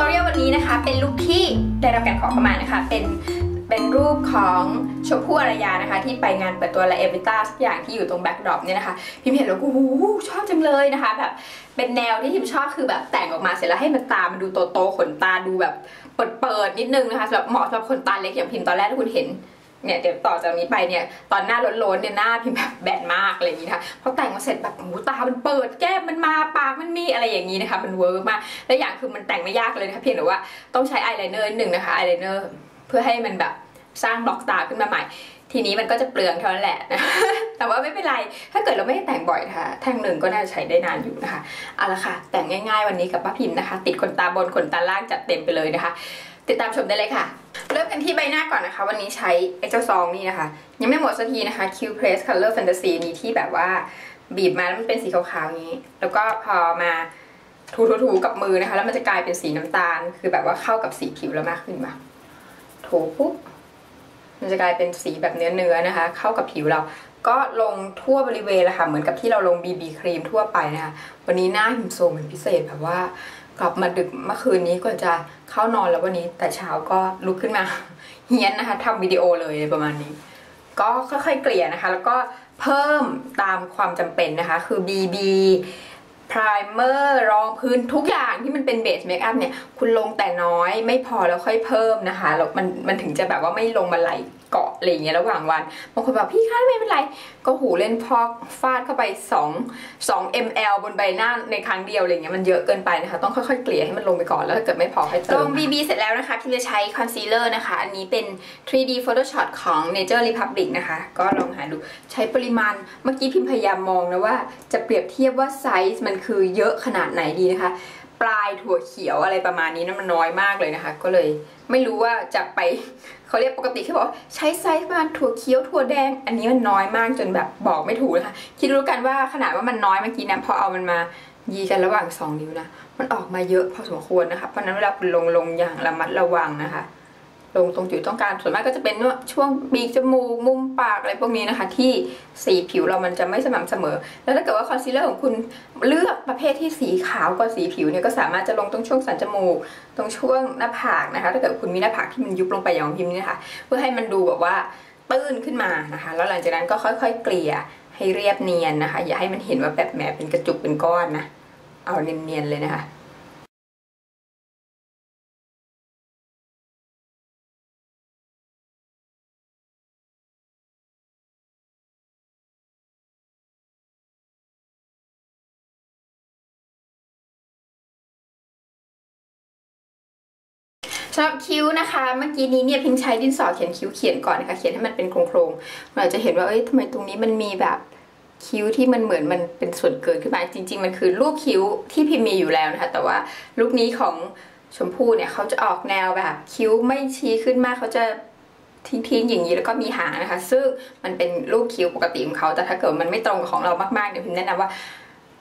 ตอรียลวันนี้นะคะเป็นลุคที่ได้รับการขอเข้ามานะคะ เป็นเป็นรูปของชมพู่อารยานะคะ ที่ไปงานเปิดตัวละเอวิต้าสักอย่างที่อยู่ตรงแบ็คดรอปเนี่ยนะคะ พิมเห็นแล้วก็อู้ชอบจังเลยนะคะ แบบเป็นแนวที่พิมชอบคือแบบแต่งออกมาเสร็จแล้วให้มันตามันดูโตๆขนตาดูแบบเปิดๆนิดนึงนะคะสำหรับเหมาะสำหรับคนตาเล็กอย่างพิมตอนแรกที่คุณเห็น เนี่ยเดี๋ยวต่อจากนี้ไปเนี่ยตอนหน้าล้นๆเนี่ยหน้าพิมแบบแบนมากอะไรอย่างนี้นะคะพอแต่งมาเสร็จแบบหูตามันเปิดแก้มมันมาปากมันมีอะไรอย่างนี้นะคะ มันเวิร์กมากและอย่างคือมันแต่งไม่ยากเลยนะคะเพียงแต่ว่าต้องใช้อายไลเนอร์หนึ่งนะคะอายไลเนอร์เพื่อให้มันแบบสร้างบล็อกตาขึ้นมาใหม่ ทีนี้มันก็จะเปลืองเท่านั้นแหละนะแต่ว่าไม่เป็นไร ถ้าเกิดเราไม่ได้แต่งบ่อยนะคะแท่งหนึ่งก็น่าจะใช้ได้นานอยู่นะคะเอาละค่ะแต่งง่าย ๆ วันนี้กับป้าพิมพ์นะคะ ติดขนตาบนขนตาล่างจัดเต็มไปเลยนะคะ ติดตามชมได้เลยค่ะ เริ่มกันที่ใบหน้าก่อนนะคะ วันนี้ใช้ไอ้เจ้าซองนี่นะคะ ยังไม่หมดสักทีนะคะ Q Press Color Fantasy นี้ที่แบบว่าบีบมาแล้วมันเป็นสีขาวๆอย่างนี้ แล้วก็พอมาถูๆๆกับมือนะคะ แล้วมันจะกลายเป็นสีน้ำตาล คือแบบว่าเข้ากับสีผิวเรามากขึ้นมาถูปุ๊บมันจะกลายเป็นสีแบบเนื้อๆนะคะ เข้ากับผิวเรา ก็ลงทั่วบริเวณเลยค่ะ เหมือนกับที่เราลง BB ครีมทั่วไปนะคะ วันนี้หน้าหิมโซมเป็นพิเศษแบบว่า กลับมาดึกเมื่อคืนนี้ก่อนจะเข้านอนแล้ววันนี้ แต่เช้าก็ลุกขึ้นมาเฮียนนะคะทำวิดีโอเลยประมาณนี้ ก็ค่อยๆเกลี่ยนะคะ แล้วก็เพิ่มตามความจำเป็นนะคะ คือ BB พรายเมอร์รองพื้นทุกอย่างที่มันเป็นเบสเมคอัพเนี่ย คุณลงแต่น้อยไม่พอแล้วค่อยเพิ่มนะคะแล้วมันมันถึงจะแบบว่าไม่ลงมาไหล เกาะอะไรอย่างเงี้ยระหว่างวันบางคนแบบพี่คะไม่เป็นไร ก็หูเล่นพอกฟาดเข้าไป 2 2 ml บนใบหน้าในครั้งเดียวอะไรเงี้ยมันเยอะเกินไปนะคะ ต้องค่อยๆเกลี่ยให้มันลงไปก่อนแล้วถ้าเกิดไม่พอให้เติมลง BB เสร็จแล้วนะคะพิมจะใช้คอนซีลเลอร์นะคะ อันนี้เป็น 3D Photoshop ของ Nature Republic นะคะ ก็ลองหาดูใช้ปริมาณเมื่อกี้พิมพยายามมองนะว่าจะเปรียบเทียบว่าไซส์มันคือเยอะขนาดไหนดีนะคะ ปลายถั่วเขียวอะไรประมาณนี้นะมันน้อยมากเลยนะคะ ก็เลยไม่รู้ว่าจะไปเขาเรียกปกติเขาบอกใช้ไซส์ประมาณถั่วเขียวถั่วแดง อันนี้มันน้อยมากจนแบบบอกไม่ถูกนะคะคิดรู้กันว่าขนาดว่ามันน้อยเมื่อกี้นะพอเอามันมายีกันระหว่างสองนิ้วนะมันออกมาเยอะพอสมควรนะคะเพราะฉะนั้นเวลาคุณลงลงอย่างระมัดระวังนะคะ ลงตรงจุดต้องการส่วนมากก็จะเป็นช่วงบีกจมูกมุมปากอะไรพวกนี้นะคะ ที่สีผิวเรามันจะไม่สม่ำเสมอ แล้วถ้าเกิดว่าคอนซีลเลอร์ของคุณเลือกประเภทที่สีขาวกว่าสีผิวเนี่ยก็สามารถจะลงตรงช่วงสันจมูก ตรงช่วงหน้าผากนะคะ ถ้าเกิดคุณมีหน้าผากที่มันยุบลงไปอย่างของพิมพ์นี่นะคะเพื่อให้มันดูแบบว่าตื้นขึ้นมานะคะ แล้วหลังจากนั้นก็ค่อย ๆ เกลี่ยให้เรียบเนียนนะคะ อย่าให้มันเห็นว่าแบบแหมเป็นกระจุกเป็นก้อนนะเอาเนียนๆเลยนะคะำหรับคิ้วนะคะ เมื่อกี้นี้เนี่ยพิงใช้ดินสอเขียนคิ้วเขียนก่อนนะคะเขียนให้มันเป็นโครงๆเราจะเห็นว่าเอ้ยทำไมตรงนี้มันมีแบบคิ้วที่มันเหมือนมันเป็นส่วนเกินขึ้นมาจริง ๆ มันคือรูปคิ้วที่พิมมีอยู่แล้วนะคะ แต่ว่าลูกนี้ของชมพู่เนี่ยเขาจะออกแนวแบบคิ้วไม่ชี้ขึ้นมากเขาจะทิ้งๆอย่างนี้แล้วก็มีหางนะคะ ซึ่งมันเป็นรูปคิ้วปกติของเขาแต่ถ้าเกิดมันไม่ตรงของเรามากๆเนี่ยพิมแนะนำว่า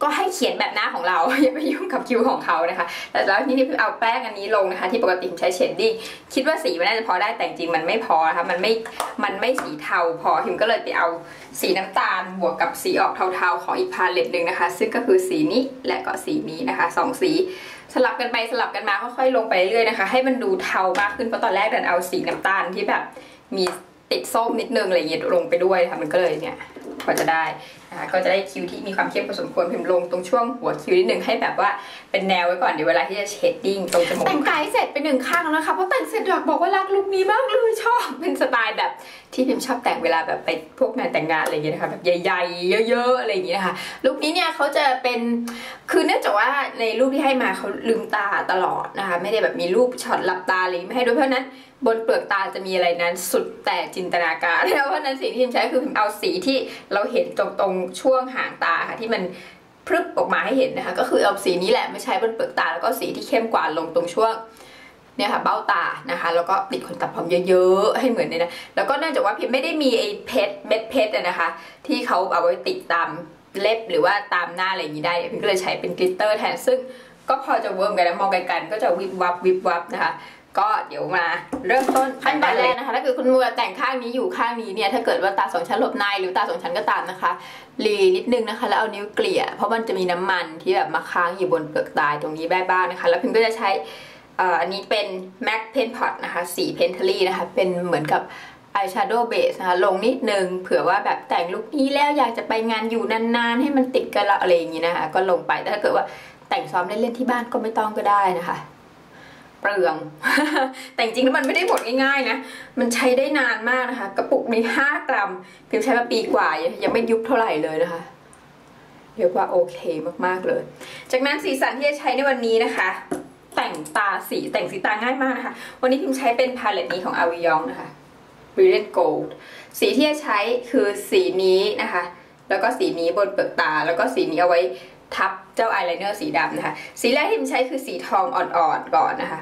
ก็ให้เขียนแบบหน้าของเรา อย่าไปยุ่งกับคิ้วของเขานะคะ แต่แล้วนี่พี่เอาแป้งอันนี้ลงนะคะ ที่ปกติใช้เชดดิ้งคิดว่าสีมันน่าจะพอได้แต่จริงมันไม่พอนะคะมันไม่มันไม่สีเทาพอพิมก็เลยไปเอาสีน้ำตาลบวกกับสีออกเทาๆของอีกพาเลตหนึ่งนะคะ ซึ่งก็คือสีนี้และก็สีนี้นะคะสองสีสลับกันไปสลับกันมาค่อยๆลงไปเรื่อยนะคะ ให้มันดูเทามากขึ้นเพราะตอนแรกดันเอาสีน้ำตาลที่แบบมีติดส้มนิดนึงอะไรอย่างเงี้ยลงไปด้วยค่ะมันก็เลยเนี่ยพอจะได้ ก็จะได้คิ้วที่มีความเข้มพอสมควรพิมพ์ลงตรงช่วงหัวคิ้วนิดนึงให้แบบว่าเป็นแนวไว้ก่อนเดี๋ยวเวลาที่จะเชดดิ้งตรงจมูกแต่งกายเสร็จไปหนึ่งข้างแล้วนะคะเพราะแต่งเสร็จดอกบอกว่ารักลุคนี้มากเลยชอบเป็นสไตล์แบบที่พิมชอบแต่งเวลาแบบไปพวกงานแต่งงานอะไรอย่างเงี้ยนะคะแบบใหญ่ๆเยอะๆอะไรอย่างเงี้ยนะคะลุคนี้เนี่ยเขาจะเป็นคือเนื่องจากว่าในรูปที่ให้มาเขาลืมตาตลอดนะคะไม่ได้แบบมีรูปช็อตหลับตาอะไรไม่ให้ด้วยเพราะนั้นบนเปลือกตาจะมีอะไรนั้นสุดแต่จินตนาการเพราะนั้นสิ่งที่พิมใช้คือพิมเอาสีที่เราเห็นตรงช่วงหางตาค่ะที่มันพรึบออกมาให้เห็นนะคะ ก็คือเอาสีนี้แหละไม่ใช้บนเปลือกตา แล้วก็สีที่เข้มกว่าลงตรงช่วงเนี่ยค่ะเบ้าตานะคะ แล้วก็ติดขนตาพร้อมเยอะๆให้เหมือนเนี่ยนะแล้วก็เนื่องจากว่าพิมไม่ได้มีไอ้เพชรเม็ดเพชรนะคะ ที่เขาเอาไว้ติดตามเล็บหรือว่าตามหน้าอะไรอย่างนี้ได้พิมก็เลยใช้เป็นกลิตเตอร์แทนซึ่งก็พอจะเวิร์มกันนะมองไกลๆก็จะวิบวับวิบวับนะคะ ก็เดี๋ยวมาเริ่มต้นขั้นตอนแรกนะคะถ้าเกิดคุณมัวแต่งข้างนี้อยู่ข้างนี้เนี่ยถ้าเกิดว่าตาสองชั้นหลบในหรือตาสองชั้นก็ตามนะคะรีนิดนึงนะคะ แล้วเอานิ้วเกลี่ย เพราะมันจะมีน้ำมันที่แบบมาค้างอยู่บนเปลือกตาตรงนี้แบ้บ้างนะคะ แล้วพิมก็จะใช้อันนี้เป็น MAC Pen Pot นะคะสี Pentally นะคะ เป็นเหมือนกับ eyeshadow base นะคะลงนิดนึงเผื่อว่าแบบแต่งลุคนี้แล้วอยากจะไปงานอยู่นานๆ ให้มันติดกันละอะไรอย่างนี้นะคะ ก็ลงไปแต่ถ้าเกิดว่าแต่งซ้อมเล่นๆที่บ้านก็ไม่ต้องก็ได้นะคะ เปลือง แต่จริงๆแล้วมันไม่ได้หมดง่ายๆนะ มันใช้ได้นานมากนะคะ กระปุกนี้5กรัมพิมใช้มาปีกว่า ยังไม่ยุบเท่าไหร่เลยนะคะเรียกว่าโอเคมากๆเลย จากนั้นสีสันที่จะใช้ในวันนี้นะคะ แต่งตาสีแต่งสีตาง่ายมากนะคะ วันนี้พิมใช้เป็นพาเลตนี้ของ a v i y o n นะคะ Brilliant Gold สีที่จะใช้คือสีนี้นะคะ แล้วก็สีนี้บนเปลือกตา แล้วก็สีนี้เอาไว้ทับเจ้าอายไลเนอร์สีดำนะคะ สีแรกที่พิมใช้คือสีทองอ่อนๆก่อนนะคะ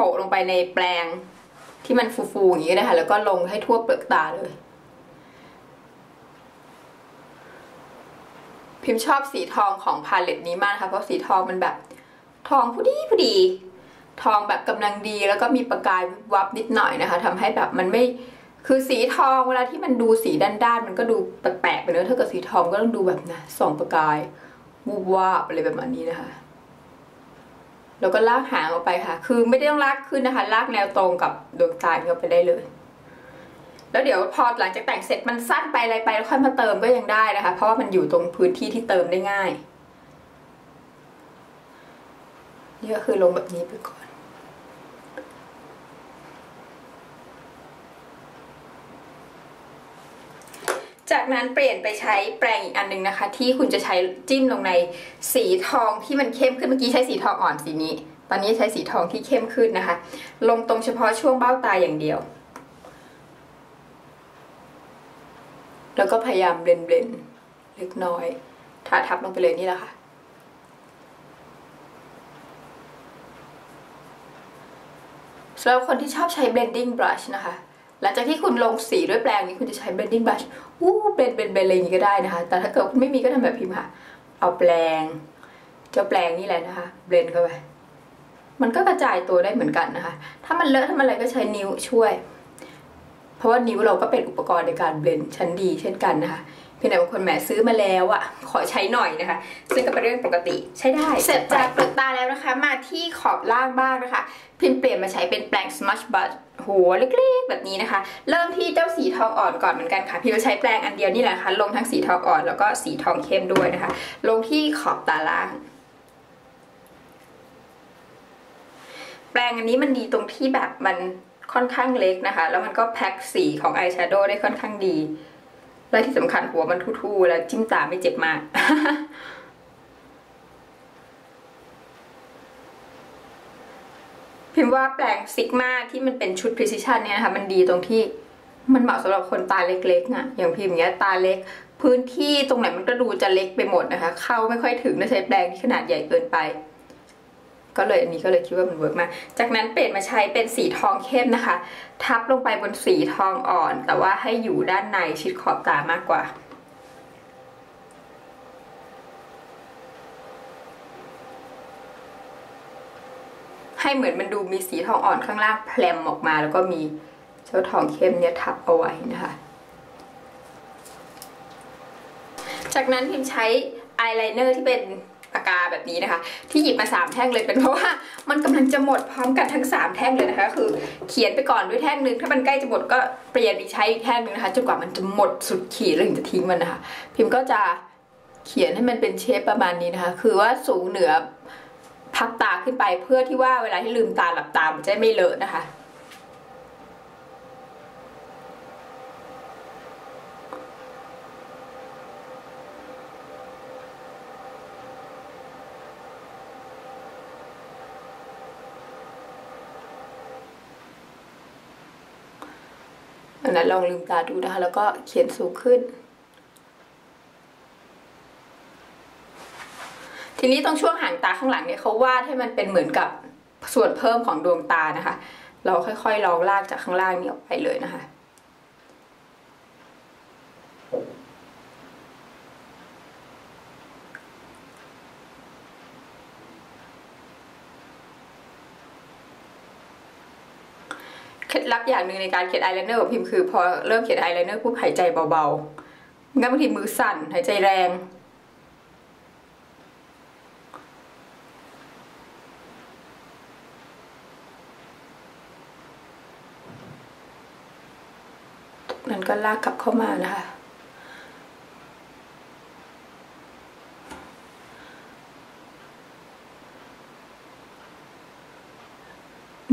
โปะลงไปในแปรงที่มันฟูๆอย่างนี้นะคะแล้วก็ลงให้ทั่วเปลือกตาเลย พิมพ์ชอบสีทองของพาเลตนี้มากนะคะเพราะสีทองมันแบบ ทองผู้ดีผู้ดี ทองแบบกำลังดีแล้วก็มีประกายวับนิดหน่อยนะคะทำให้แบบมันไม่คือสีทองเวลาที่มันดูสีด้านๆมันก็ดูแปลกๆไปเนอะถ้าเกิดสีทองก็ต้องดูแบบนะส่องประกายวูบวาบอะไรแบบนี้นะคะ แล้วก็ลากหางออกไปค่ะ คือไม่ได้ต้องลากขึ้นนะคะ ลากแนวตรงกับดวงตาเข้าไปได้เลย แล้วเดี๋ยวพอหลังจากแต่งเสร็จมันสั้นไปอะไรไปแล้วค่อยมาเติมก็ยังได้นะคะ เพราะว่ามันอยู่ตรงพื้นที่ที่เติมได้ง่ายนี่ก็คือลงแบบนี้ไปก่อน จากนั้นเปลี่ยนไปใช้แปรงอีกอันหนึงนะคะ ที่คุณจะใช้จิ้มลงในสีทองที่มันเข้มขึ้นเมื่อกี้ใช้สีทองอ่อนสีนี้ ตอนนี้ใช้สีทองที่เข้มขึ้นนะคะ ลงตรงเฉพาะช่วงเบ้าตาอย่างเดียว แล้วก็พยายามเบลนเบลนเล็กน้อยทาทับลงไปเลยนี่แหละค่ะสำหรับคนที่ชอบใช้ blending brush นะคะ หลังจากที่คุณลงสีด้วยแปรงนี้คุณจะใช้ blending brush อู้เบนเบนเบนอะไรอย่างนี้ก็ได้นะคะ แต่ถ้าเกิดไม่มีก็ทำแบบพิมพ์ค่ะ เอาแปรงเจ้าแปรงนี่แหละนะคะ เบลนเข้าไป มันก็กระจายตัวได้เหมือนกันนะคะ ถ้ามันเลอะถ้ามันอะไรก็ใช้นิ้วช่วย เพราะว่านิ้วเราก็เป็นอุปกรณ์ในการเบลนชั้นดีเช่นกันนะคะ เพียงแต่บางคนแหมซื้อมาแล้วอะขอใช้หน่อยนะคะ ซึ่งก็เป็นเรื่องปกติใช้ได้ เสร็จจากเปลือกตาแล้วนะคะ มาที่ขอบล่างบ้างนะคะ พิมเปลี่ยนมาใช้เป็นแปรง Smudge b u t หัวเล็กๆแบบนี้นะคะ เริ่มที่เจ้าสีทองอ่อนก่อนเหมือนกันค่ะพิมพ์จะใช้แปรงอันเดียวนี่แหละนะคะลงทั้งสีทองอ่อนแล้วก็สีทองเข้มด้วยนะคะ ลงที่ขอบตาล่างแปรงอันนี้มันดีตรงที่แบบมันค่อนข้างเล็กนะคะ แล้วมันก็แพ็คสีของอายแชโดว์ได้ค่อนข้างดี และที่สำคัญหัวมันทู่ๆแล้วจิ้มตาไม่เจ็บมากพิมพ์ว่าแปลงซิกมาที่มันเป็นชุด precision เนี่ยนะคะมันดีตรงที่มันเหมาะสำหรับคนตาเล็กๆอะอย่างพิมพ์เนี้ยตาเล็ก พื้นที่ตรงไหนมันก็ดูจะเล็กไปหมดนะคะ เข้าไม่ค่อยถึงถ้าใช้แปลงที่ขนาดใหญ่เกินไป ก็เลยอันนี้ก็เลยคิดว่ามันเวิร์กมากจากนั้นเปลี่ยนมาใช้เป็นสีทองเข้มนะคะ ทับลงไปบนสีทองอ่อน แต่ว่าให้อยู่ด้านในชิดขอบตามากกว่าให้เหมือนมันดูมีสีทองอ่อนข้างล่างแพลมออกมา แล้วก็มีเจ้าทองเข้มเนี่ยทับเอาไว้นะคะ จากนั้นพิมใช้อายไลเนอร์ที่เป็นากกาแบบนี้นะคะ ที่หยิบมาสามแท่งเลยเป็นเพราะว่ามันกำลังจะหมดพร้อมกันทั้งสามแท่งเลยนะคะ คือเขียนไปก่อนด้วยแท่งหนึ่งถ้ามันใกล้จะหมดก็เปลี่ยนอีกใช้อีกแท่งหนึ่งนะคะจนกว่ามันจะหมดสุดขีดแล้วถึงจะทิ้งมันนะคะ พิมพ์ก็จะเขียนให้มันเป็นเชฟประมาณนี้นะคะ คือว่าสูงเหนือพับตาขึ้นไปเพื่อที่ว่าเวลาที่ลืมตาหลับตามันจะไม่เลอะนะคะ อันนั้นลองลืมตาดูนะคะ แล้วก็เขียนสูงขึ้น ทีนี้ตรงช่วงหางตาข้างหลังเนี่ยเขาวาดให้มันเป็นเหมือนกับส่วนเพิ่มของดวงตานะคะ เราค่อยๆลองลากจากข้างล่างนี้ออกไปเลยนะคะับอย่างหนึ่งในการเขียนอายไลเนอร์ของพิมคือพอเริ่มเขียนอายไลเนอร์ปุ๊บหายใจเบาๆงั้นบางทีมือสั่นหายใจแรง นั้นก็ลากกลับเข้ามานะคะ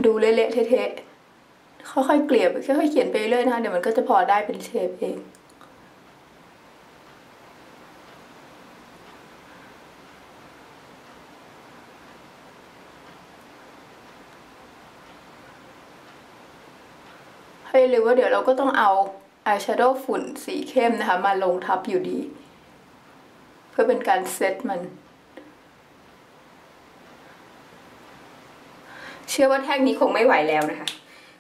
ดูเละๆเทะ ค่อยๆเกลี่ยค่อยๆเขียนไปเรื่อยนะคะเดี๋ยวมันก็จะพอได้เป็นเชฟเองให้รู้ว่าเดี๋ยวเราก็ต้องเอาอายแชโดว์ฝุ่นสีเข้มนะคะ มาลงทับอยู่ดี เพื่อเป็นการเซตมัน เชื่อว่าแท่งนี้คงไม่ไหวแล้วนะคะ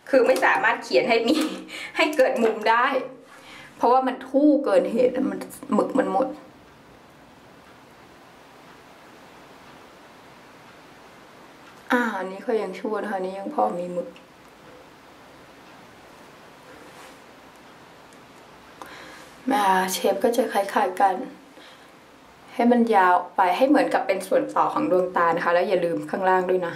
คือไม่สามารถเขียนให้มีให้เกิดมุมได้ เพราะว่ามันทู่เกินเหตุมันหมึกมันหมดอ่าอันนี้ก็ยังชั่วนะคะอันนี้ยังพอมีหมึก มาเชฟก็จะคล้ายๆกัน ให้มันยาวไปให้เหมือนกับเป็นส่วนต่อของดวงตานะคะ แล้วอย่าลืมข้างล่างด้วยนะ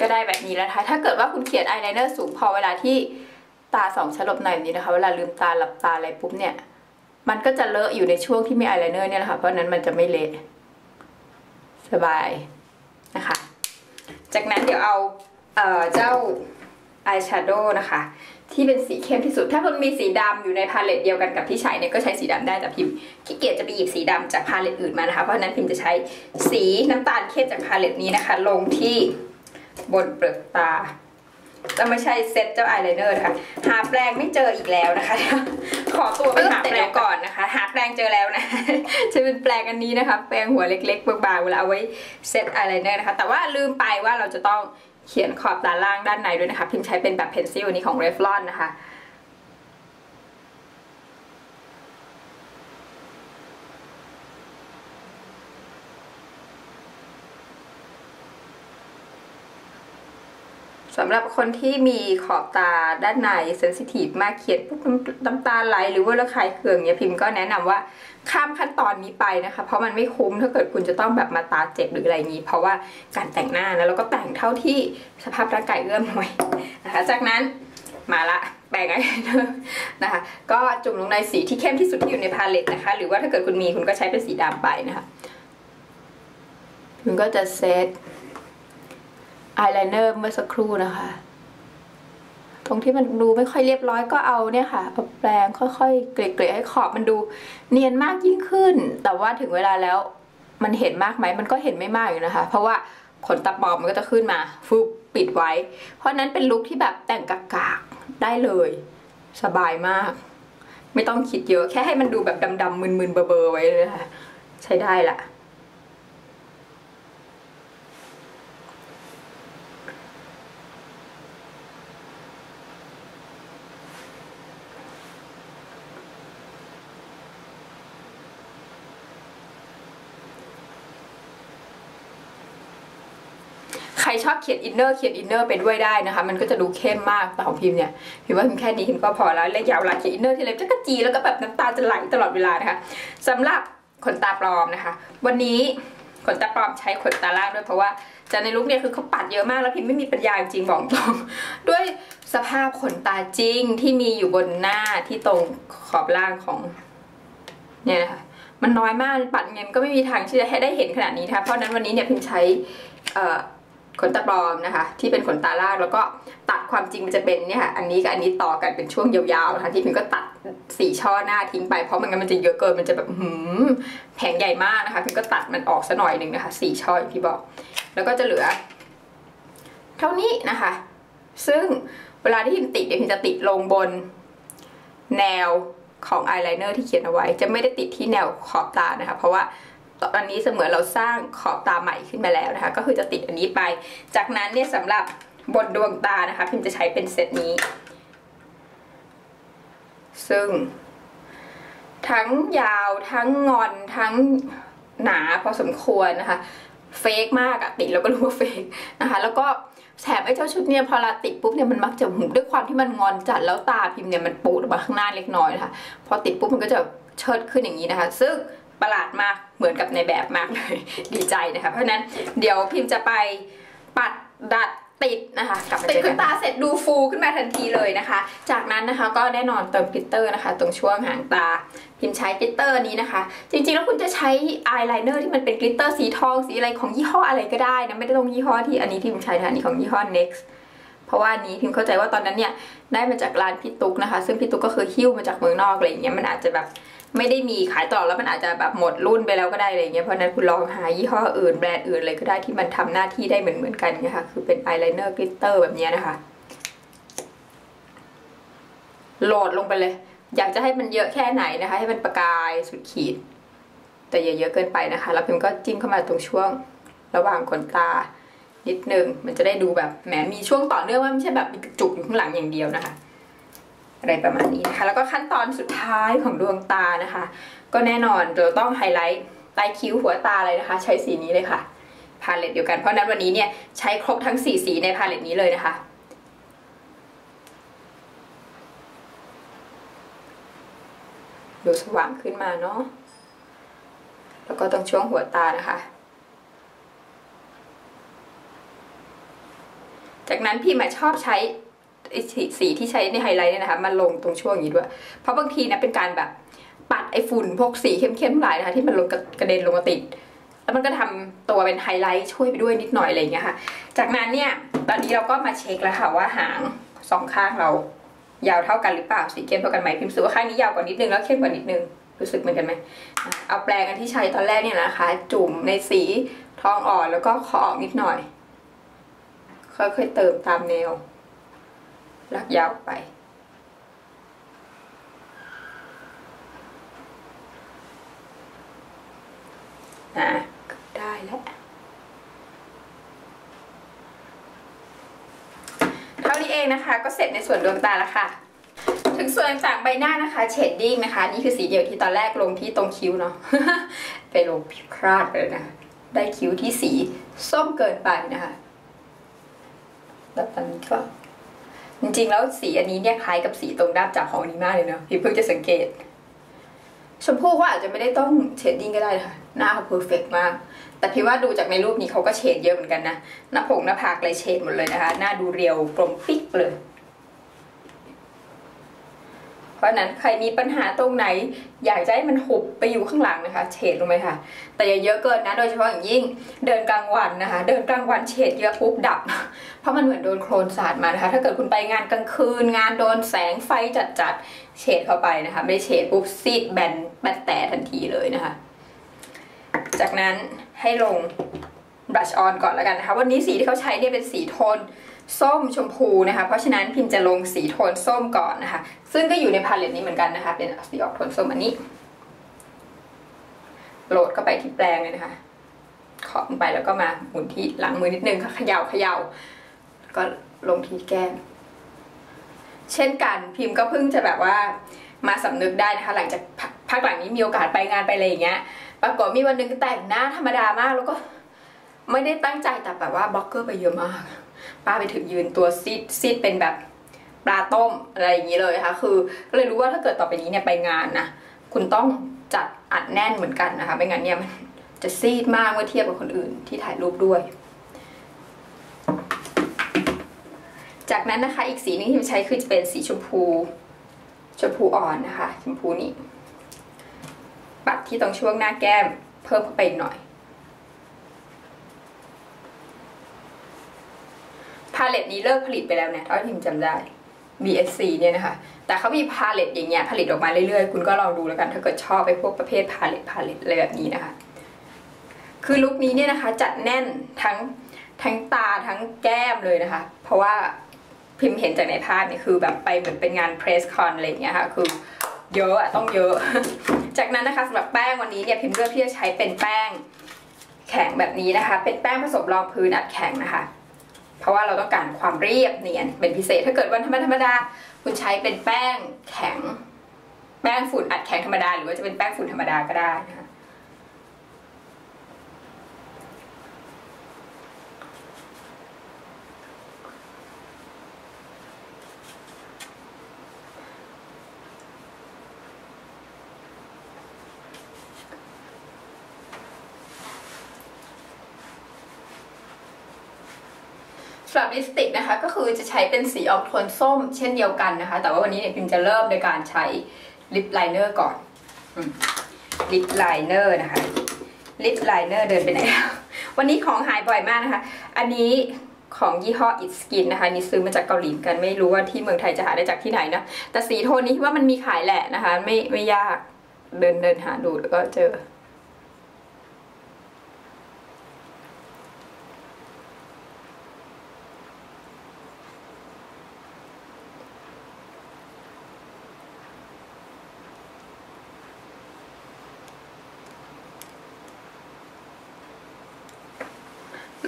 ก็ได้แบบนี้แล้วนะคะถ้าเกิดว่าคุณเขียนอายไลเนอร์สูงพอเวลาที่ตาสองฉลบในแบบนี้นะคะ เวลาลืมตาหลับตาอะไรปุ๊บเนี่ย มันก็จะเลอะอยู่ในช่วงที่มีอายไลเนอร์เนี่ยแหละค่ะเพราะนั้นมันจะไม่เละสบายนะคะ จากนั้นเดี๋ยวเอาเออเจ้าอายแชโดว์นะคะ ที่เป็นสีเข้มที่สุด ถ้ามันมีสีดำอยู่ในพาเลตเดียวกันกับที่ใช้เนี่ยก็ใช้สีดำได้แต่พิมพ์ขี้เกียจจะไปหยิบสีดำจากพาเลตอื่นมานะคะ เพราะฉะนั้นพิมพ์จะใช้สีน้ำตาลเข้มจากพาเลตนี้นะคะ ลงที่ บนเปลือกตาแต่ไม่ใช่เซตเจ้าอายไลเนอร์นะคะหาแปรงไม่เจออีกแล้วนะคะ ขอตัวไปหาแปรงก่อนนะคะ หาแปรงเจอแล้วนะจะเป็นแปรงอันนี้นะคะ แปรงหัวเล็กๆบางๆเวลาเอาไว้เซตอายไลเนอร์นะคะ แต่ว่าลืมไปว่าเราจะต้องเขียนขอบตาล่างด้านในด้วยนะคะ พิมพ์ใช้เป็นแบบเพนซิลนี้ของเรฟลอนนะคะ สำหรับคนที่มีขอบตาด้านในเซนซิทีฟมากเขียนปุ๊บน้ำตาไหลหรือว่าระคายเคืองเนี่ยพิมพ์ก็แนะนำว่าข้ามขั้นตอนนี้ไปนะคะ เพราะมันไม่คุ้มถ้าเกิดคุณจะต้องแบบมาตาเจ็บหรืออะไรงนี้ เพราะว่าการแต่งหน้านะเราก็แต่งเท่าที่สภาพร่างกายเอื้อมหน่อยนะคะ จากนั้นมาละแปรงไอเนอร์นะคะ ก็จุ่มลงในสีที่เข้มที่สุดที่อยู่ในพาเลตนะคะ หรือว่าถ้าเกิดคุณมีคุณก็ใช้เป็นสีดำไปนะคะคุณก็จะเซต อายไลเนอร์เมื่อสักครู่นะคะ ตรงที่มันดูไม่ค่อยเรียบร้อยก็เอาเนี่ยค่ะเอาแปรงค่อยๆ เกลี่ยๆให้ขอบมันดู เนียนมากยิ่งขึ้น แต่ว่าถึงเวลาแล้วมันเห็นมากไหมมันก็เห็นไม่มากอยู่นะคะ เพราะว่าขนตาปลอมมันก็จะขึ้นมาฟุบปิดไว้ เพราะนั้นเป็นลุคที่แบบแต่งกากๆได้เลย สบายมาก ไม่ต้องคิดเยอะแค่ให้มันดูแบบดำๆมึนๆเบอร์ๆไว้เลยค่ะ ใช้ได้ละ ใค รชอบเขียนอินเนอร์เขียนอินเนอร์ไปด้วยได้นะคะ มันก็จะดูเข้มมากแต่ของพิมพ์เนี่ยพิมพ์ว่าพิมพ์แค่นี้พิมพ์ก็พอแล้วและยาวเวลาเขียนอินเนอร์ทีไรจะกระจีแล้วก็แบบน้ำตาจะไหลตลอดเวลานะคะสำหรับขนตาปลอมนะคะ วันนี้ขนตาปลอมใช้ขนตาล่างด้วยเพราะว่าจะในลุคเนี่ยคือเขาปัดเยอะมากแล้วพิมพ์ไม่มีปัญญาจริงบอกตรงด้วยสภาพขนตาจริงที่มีอยู่บนหน้าที่ตรงขอบล่างของเนี่ยนะคะมันน้อยมากปัดเงินก็ไม่มีทางที่จะให้ได้เห็นขนาดนี้นะคะเพราะนั้นวันนี้เนี่ยพิมใช้ ขนตาปลอมนะคะ ที่เป็นขนตาล่างแล้วก็ตัดความจริงมันจะเป็นเนี่ยค่ะอันนี้กับอันนี้ต่อกันเป็นช่วงยาวๆนะคะที่พิมก็ตัดสี่ช่อหน้าทิ้งไปเพราะมันงั้นมันจะเยอะเกินมันจะแบบหืมแผงใหญ่มากนะคะพิมก็ตัดมันออกซะหน่อยหนึ่งนะคะสี่ช่ออย่างที่บอก แล้วก็จะเหลือ เท่านี้นะคะ ซึ่งเวลาที่พิมติดเดี๋ยวพิมจะติดลงบนแนวของอายไลเนอร์ที่เขียนเอาไว้ จะไม่ได้ติดที่แนวขอบตานะคะ เพราะว่า อนนี้เสมือนเราสร้างขอบตาใหม่ขึ้นมาแล้วนะคะ ก็คือจะติดอันนี้ไป จากนั้นเนี่ยสำหรับบนดวงตานะคะ พิมจะใช้เป็นเซตนี้ ซึ่ง ทั้งยาวทั้งงอนทั้งหนาพอสมควรนะคะเฟกมากอะติดแล้วก็รู้ว่าเฟกนะคะ แล้วก็แถบไอ้เจ้าชุดเนี่ยพอเราติดปุ๊บเนี่ยมันมักจะหูด้วยความที่มันงอนจัดแล้วตาพิมพ์เนี่ยมันปูดออกมาข้างหน้าเล็กน้อยนะคะพอติดปุ๊บมันก็จะเชิดขึ้นอย่างนี้นะคะ ซึ่ง ประหลาดมากเหมือนกับในแบบมากเลยดีใจนะคะเพราะฉะนั้นเดี๋ยวพิมพ์จะไปปัดดัดติดนะคะกลับติดขนตาเสร็จดูฟูขึ้นมาทันทีเลยนะคะ จากนั้นนะคะก็แน่นอนเติมกลิตเตอร์นะคะ ตรงช่วงหางตา พิมพ์ใช้กลิตเตอร์นี้นะคะ จริงๆแล้วคุณจะใช้อายไลเนอร์ที่มันเป็นกลิตเตอร์สีทองสีอะไรของยี่ห้ออะไรก็ได้นะไม่ได้ต้องยี่ห้อที่อันนี้ที่พิมพ์ใช้นะอันนี้ของยี่ห้อ next เพราะว่านี้พิมเข้าใจว่าตอนนั้นเนี่ยได้มาจากร้านพี่ตุ๊กนะคะ ซึ่งพี่ตุ๊กก็คือหิ้วมาจากเมืองนอกอะไรอย่างเงี้ยมันอาจจะแบบ ไม่ได้มีขายต่อแล้วมันอาจจะแบบหมดรุ่นไปแล้วก็ได้อะไรอย่างเงี้ยเพราะนั้นคุณลองหายี่ห้ออื่นแบรนด์อื่นอะไรก็ได้ที่มันทำหน้าที่ได้เหมือนเหมือนๆกันนี่ยค่ะคือเป็นอายไลเนอร์กลิตเตอร์แบบเนี้ยนะคะโหลดลงไปเลย อยากจะให้มันเยอะแค่ไหนนะคะ ให้มันประกายสุดขีด แต่อย่าเยอะเกินไปนะคะ แล้วพิมก็จิ้มเข้ามาตรงช่วงระหว่างขนตานิดนึงมันจะได้ดูแบบแหมมีช่วงต่อเนื่องว่าไม่ใช่แบบจุกอยู่ข้างหลังอย่างเดียวนะคะ อะไรประมาณนี้นะคะ แล้วก็ขั้นตอนสุดท้ายของดวงตานะคะ ก็แน่นอนเราต้องไฮไลท์ใต้คิ้วหัวตาเลยนะคะ ใช้สีนี้เลยค่ะพาเลตเดียวกันเพราะนั้นวันนี้เนี่ยใช้ครบทั้งสีสีในพาเลตนี้เลยนะคะดูสว่างขึ้นมาเนาะ แล้วก็ตรงช่วงหัวตานะคะ จากนั้นพี่หมาชอบใช้ สีที่ใช้ในไฮไลท์เนี่ยนะคะมาลงตรงช่วงนี้ด้วย เพราะบางทีนะเป็นการแบบปัดไอ้ฝุ่นพวกสีเข้มๆหลายนะคะที่มันลงกระเด็นลงมาติด แล้วมันก็ทำตัวเป็นไฮไลท์ช่วยไปด้วยนิดหน่อยอะไรอย่างเงี้ยค่ะ จากนั้นเนี่ยตอนนี้เราก็มาเช็คแล้วค่ะว่าหางสองข้างเรา ยาวเท่ากันหรือเปล่าสีเข้มเท่ากันไหมพิมพ์รู้สึกว่าข้างนี้ยาวกว่านิดนึงแล้วเข้มกว่านิดนึงรู้สึกเหมือนกันไหมเอาแปรงอันที่ใช้ตอนแรกเนี่ยนะคะ จุ่มในสีทองอ่อนแล้วก็ขอออกนิดหน่อยค่อยๆเติมตามแนว ลากยาวไป นะได้แล้วเท่านี้เองนะคะก็เสร็จในส่วนดวงตาแล้วค่ะ ถึงส่วนต่างใบหน้านะคะเชดดิ้งนะคะ นี่คือสีเดียวที่ตอนแรกลงที่ตรงคิ้วเนาะไปลงผิวคราดเลยนะคะได้คิ้วที่สีส้มเกินไปนะคะแล้วตอนนี้ก็ จริงๆ แล้วสีอันนี้เนี่ยคล้ายกับสีตรงด้ามจับของอันนี้มากเลยเนาะพี่เพิ่งจะสังเกต ชมพู่เขาอาจจะไม่ได้ต้องเชดดิ้งก็ได้ค่ะหน้าเขาเพอร์เฟกมาก แต่พี่ว่าดูจากในรูปนี้เขาก็เฉดเยอะเหมือนกันนะ หน้าผงหน้าผากเลยเฉดหมดเลยนะคะ หน้าดูเรียวกลมปิ๊กเลย เพราะนั้นใครมีปัญหาตรงไหน อยากจะให้มันหุบไปอยู่ข้างหลังนะคะเฉดลงไปค่ะ แต่อย่าเยอะเกินนะโดยเฉพาะอย่างยิ่งเดินกลางวันนะคะ เดินกลางวันเฉดเยอะปุ๊บดับ เพราะมันเหมือนโดนโคลนสาดมานะคะ ถ้าเกิดคุณไปงานกลางคืน งานโดนแสงไฟจัดๆเฉดเข้าไปนะคะไม่เฉดปุ๊บซีดแบนแบนแต่ทันทีเลยนะคะ จากนั้นให้ลงบลัชออนก่อนแล้วกันนะคะ วันนี้สีที่เขาใช้เนี่ยเป็นสีโทน ส้มชมพูนะคะ เพราะฉะนั้นพิมจะลงสีโทนส้มก่อนนะคะ ซึ่งก็อยู่ในพาเลตนี้เหมือนกันนะคะ เป็นสีออกโทนส้มอันนี้ โหลดเข้าไปที่แปรงเลยนะคะเคาะลงไปแล้วก็มาหมุนที่หลังมือนิดนึงค่ะเขย่าเขย่าก็ลงที่แก้ม เช่นกันพิมพ์ก็เพิ่งจะแบบว่ามาสำนึกได้นะคะ หลังจากพักพักหลังนี้มีโอกาสไปงานไปอะไรอย่างเงี้ย ปรากฏมีวันหนึ่งแต่งหน้าธรรมดามากแล้วก็ไม่ได้ตั้งใจแต่แบบว่าบล็อกเกอร์ไปเยอะมาก ป้าไปถึงยืนตัวซีดซีดเป็นแบบปลาต้มอะไรอย่างนี้เลยนะคะคือก็เลยรู้ว่าถ้าเกิดต่อไปนี้เนี่ยไปงานนะคุณต้องจัดอัดแน่นเหมือนกันนะคะไม่งั้นเนี่ยมันจะซีดมากเมื่อเทียบกับคนอื่นที่ถ่ายรูปด้วย จากนั้นนะคะอีกสีนึงที่ใช้คือจะเป็นสีชมพูชมพูอ่อนนะคะชมพูนี้ปัดที่ตรงช่วงหน้าแก้มเพิ่มเข้าไปอีกหน่อย พาเลตนี้เลิกผลิตไปแล้วเนี่ยเท่าที่พิมจำได้ BSC เนี่ยนะคะ แต่เขามีพาเลตอย่างเงี้ยผลิตออกมาเรื่อยๆ คุณก็ลองดูแล้วกัน ถ้าเกิดชอบไปพวกประเภทพาเลตพาเลตอะไรแบบนี้นะคะ คือลุคนี้เนี่ยนะคะ จัดแน่นทั้งทั้งตาทั้งแก้มเลยนะคะ เพราะว่าพิมพ์เห็นจากในภาพเนี่ยคือแบบไปเหมือนเป็นงานเพรสคอนอะไรอย่างเงี้ยค่ะ คือเยอะอะต้องเยอะ จากนั้นนะคะสำหรับแป้งวันนี้เนี่ยพิมพ์เลือกที่จะใช้เป็นแป้งแข็งแบบนี้นะคะ เป็นแป้งผสมรองพื้นอัดแข็งนะคะ เพราะว่าเราต้องการความเรียบเนียนเป็นพิเศษถ้าเกิดวันธรรมดาธรรมดาคุณใช้เป็นแป้งแข็ง แป้งฝุ่นอัดแข็งธรรมดา หรือว่าจะเป็นแป้งฝุ่นธรรมดาก็ได้นะคะ สำหรับลิปสติกนะคะก็คือจะใช้เป็นสีออกโทนส้มเช่นเดียวกันนะคะ แต่ว่าวันนี้เนี่ยพิมจะเริ่มโดยการใช้ลิปไลเนอร์ก่อนลิปไลเนอร์นะคะลิปไลเนอร์เดินไปไหนววันนี้ของหายบ่อยมากนะคะ อันนี้ของยี่ห้อ It Skin นะคะนี่ซื้อมาจากเกาหลีกันไม่รู้ว่าที่เมืองไทยจะหาได้จากที่ไหนนะ แต่สีโทนนี้ว่ามันมีขายแหละนะคะ ไม่ไม่ยากเดินเดินหาดูแล้วก็เจอ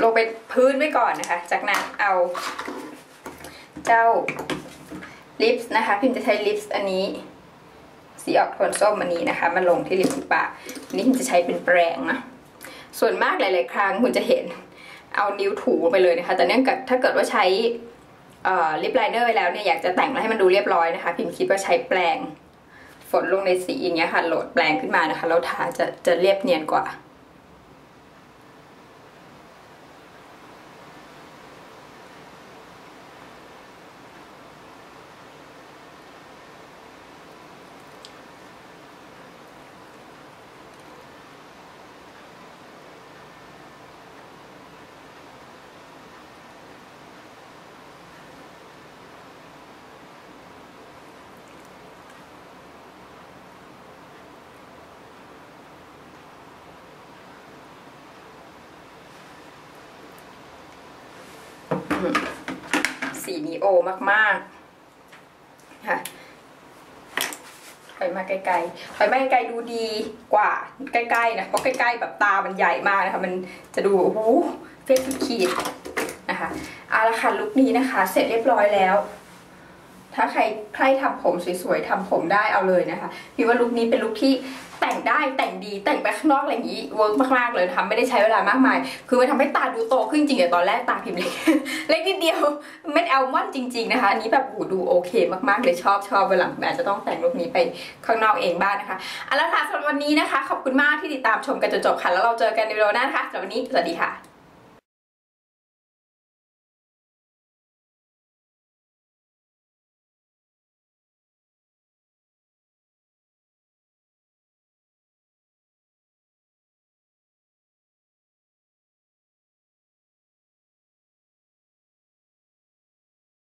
ลงไปพื้นไว้ก่อนนะคะ จากนั้นเอาเจ้าลิปส์นะคะ พิมจะใช้ลิปส์อันนี้ สีออกโทนส้มอันนี้นะคะ มาลงที่ริมฝีปากอันนี้พิมจะใช้เป็นแปรงนะส่วนมากหลาย ๆ ครั้งคุณจะเห็นเอานิ้วถูไปเลยนะคะ แต่เนื่องจากถ้าเกิดว่าใช้ลิปไลเนอร์ไปแล้วเนี่ยอยากจะแต่งแล้วให้มันดูเรียบร้อยนะคะ พิมคิดว่าใช้แปรงฝนลงในสีอย่างเงี้ยค่ะโหลดแปรงขึ้นมานะคะแล้วทาจะจะเรียบเนียนกว่า สีนีโอมากๆค่ะถอยมาไกลๆถอยมาไกลๆดูดีกว่าใกล้ๆนะเพราะใกล้ๆแบบตามันใหญ่มากนะคะมันจะดูโอ้โหเฟซขีดนะคะเอาละค่ะลุคนี้นะคะ เสร็จเรียบร้อยแล้ว ถ้าใครใครทำผมสวยๆทำผมได้เอาเลยนะคะพี่ว่าลุคนี้เป็นลุคที่แต่งได้แต่งดีแต่งไปข้างนอกอะไรอย่างนี้เวิร์กมากๆเลยนะคะไม่ได้ใช้เวลามากมาย คือมันทำให้ตาดูโตขึ้นจริงๆตอนแรกตาพิมพ์เล็กเล็กนิดเดียวเม็ดแอลมอนด์จริง ๆนะคะอันนี้แบบโอ้ดูโอเคมากๆเลยชอบชอบเวลาแม่จะต้องแต่งลุคนี้ไปข้างนอกเองบ้างนะคะเอาละค่ะสำหรับวันนี้นะคะ ขอบคุณมากที่ติดตามชมกันจนจบค่ะแล้วเราเจอกันในวิดีโอหน้านะคะสำหรับวันนี้สวัสดีค่ะ